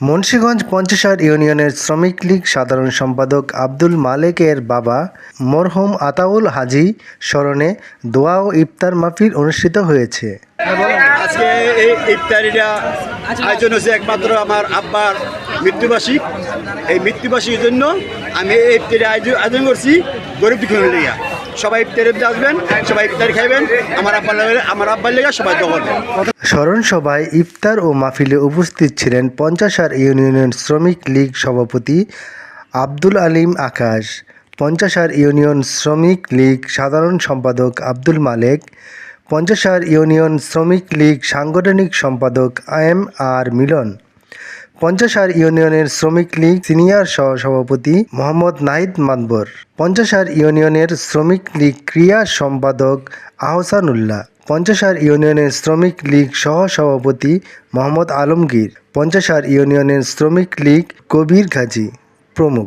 মুন্সীগঞ্জ পঞ্চসার ইউনিয়নের শ্রমিক লীগ সাধারণ সম্পাদক আব্দুল মালেকের বাবা মরহুম আতাউল হাজি স্মরণে দোয়া ও ইফতার মাহফিল অনুষ্ঠিত হয়েছে। আজকে এই ইফতারিটা আয়োজন হচ্ছে একমাত্র আমার আব্বার মৃত্যুবার্ষিক। এই মৃত্যুবার্ষিকের জন্য আমি এই ইফতারি আয়োজন করছি গরিব দুঃখী সবাই ইফতারি আসবেন সবাই ইফতারি খাইবেন। আমার আমার আব্বার লেগা সবাই দখল স্মরণ সভায় ইফতার ও মাহফিলে উপস্থিত ছিলেন পঞ্চাশার ইউনিয়নের শ্রমিক লীগ সভাপতি আব্দুল আলিম আকাশ, পঞ্চাশার ইউনিয়ন শ্রমিক লীগ সাধারণ সম্পাদক আব্দুল মালেক, পঞ্চাশার ইউনিয়ন শ্রমিক লীগ সাংগঠনিক সম্পাদক এম আর মিলন। পঞ্চাশার ইউনিয়নের শ্রমিক লীগ সিনিয়র সহসভাপতি মোহাম্মদ নাহিদ মাদবর পঞ্চাশার ইউনিয়নের শ্রমিক লীগ ক্রিয়া সম্পাদক আহসানুল্লাহ। পঞ্চাশার ইউনিয়নের শ্রমিক লীগ সহ সভাপতি মোহাম্মদ আলমগীর। পঞ্চাশার ইউনিয়নের শ্রমিক লীগ কবির গাজী প্রমুখ।